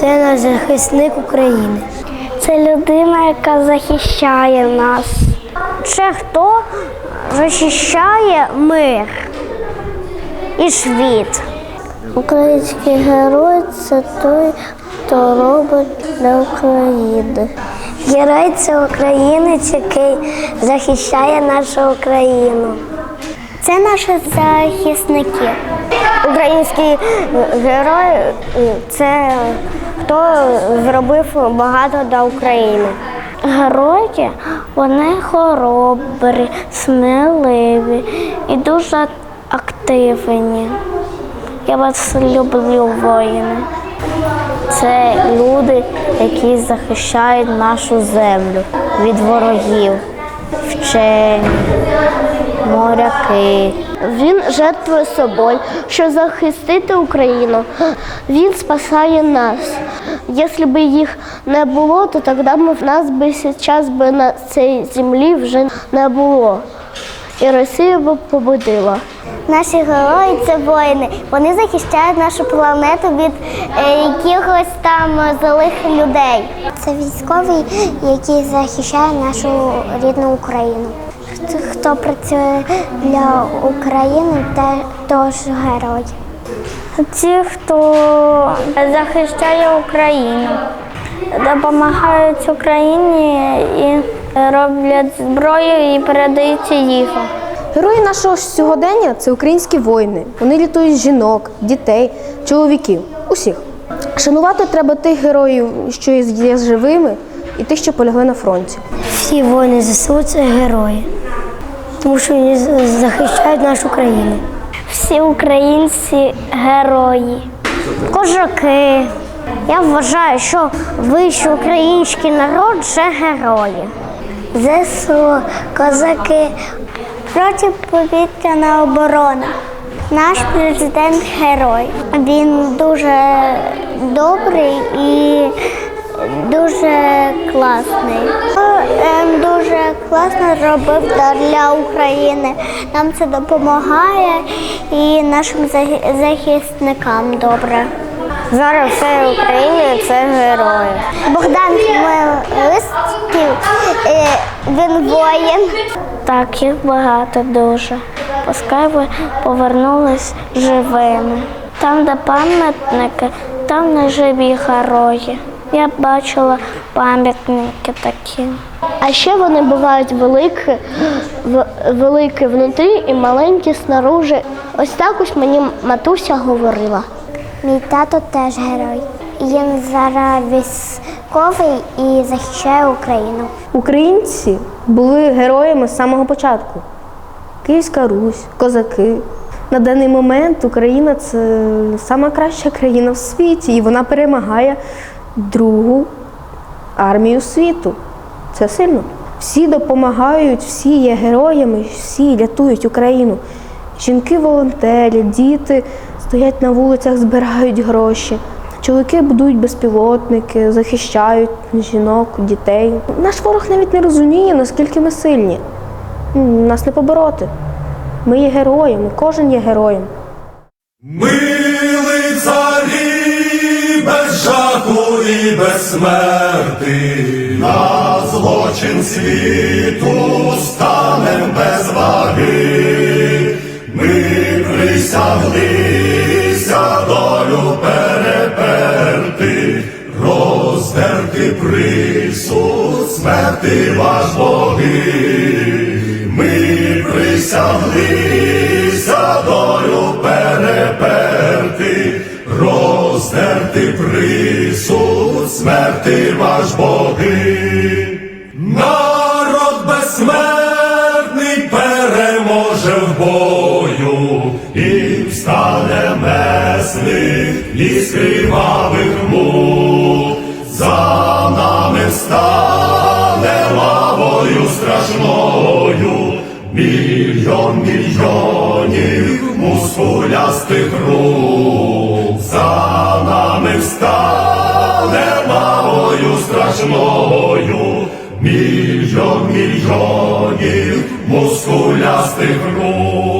Це наш захисник України. Це людина, яка захищає нас. Це хто захищає мир і світ. Український герой це той, хто робить для України. Герой це українець, який захищає нашу Україну. Це наші захисники. Український герой це хто зробив багато для України. Герої вони хоробрі, сміливі і дуже активні. Я вас люблю, воїни. Це люди, які захищають нашу землю від ворогів, вчені, моряки. Він жертвує собою, щоб захистити Україну. Він спасає нас. Якщо б їх не було, то тоді б в нас би зараз би на цій землі вже не було. І Росія б побудила. Наші герої це воїни. Вони захищають нашу планету від е, якихось там злих людей. Це військовий, який захищає нашу рідну Україну. Хто, хто працює для України, теж герой. Ті, хто захищає Україну, допомагають Україні і роблять зброю і передають їх. Герої нашого сьогодення це українські воїни. Вони рятують жінок, дітей, чоловіків, усіх. Шанувати треба тих героїв, що є живими, і тих, що полягли на фронті. Всі воїни ЗСУ це герої, тому що вони захищають нашу країну. Всі українці герої, кожаки. Я вважаю, що вищий український народ це герої. ЗСУ, козаки, протиповітряна оборона. Наш президент герой. Він дуже добрий і дуже класний. Ем, Дуже класно робив для України. Нам це допомагає і нашим захисникам добре. Зараз все в Україні це герої. Богдан Хмелевський, е, він воїн. Так, їх багато дуже. Пускай ви повернулись живими. Там, де пам'ятники, там не живі герої. Я бачила пам'ятники такі. А ще вони бувають великі, великі внутрі і маленькі снаружи. Ось так ось мені матуся говорила. Мій тато теж герой. Він зараз військовий і захищає Україну. Українці були героями з самого початку. Київська Русь, козаки. На даний момент Україна це сама краща країна в світі, і вона перемагає другу армію світу. Це сильно. Всі допомагають, всі є героями, всі рятують Україну. Жінки волонтерять, діти стоять на вулицях, збирають гроші. Чоловіки будують безпілотники, захищають жінок, дітей. Наш ворог навіть не розуміє, наскільки ми сильні. Нас не побороти. Ми є героями, кожен є героєм. Ми без смерти, на злочин світу станем без ваги, ми присяглися долю переперти, роздерти присуд смерти ваш боги. Ми присяглися долю переперти, роздерти присуд смерти ваш боги. Народ безсмертний переможе в бою і встане месник із кривавих мук. За нами встане лавою страшною, мільйон мільйонів мускулястих рук. Страшною, мільйон мільйонів мускулястих рук.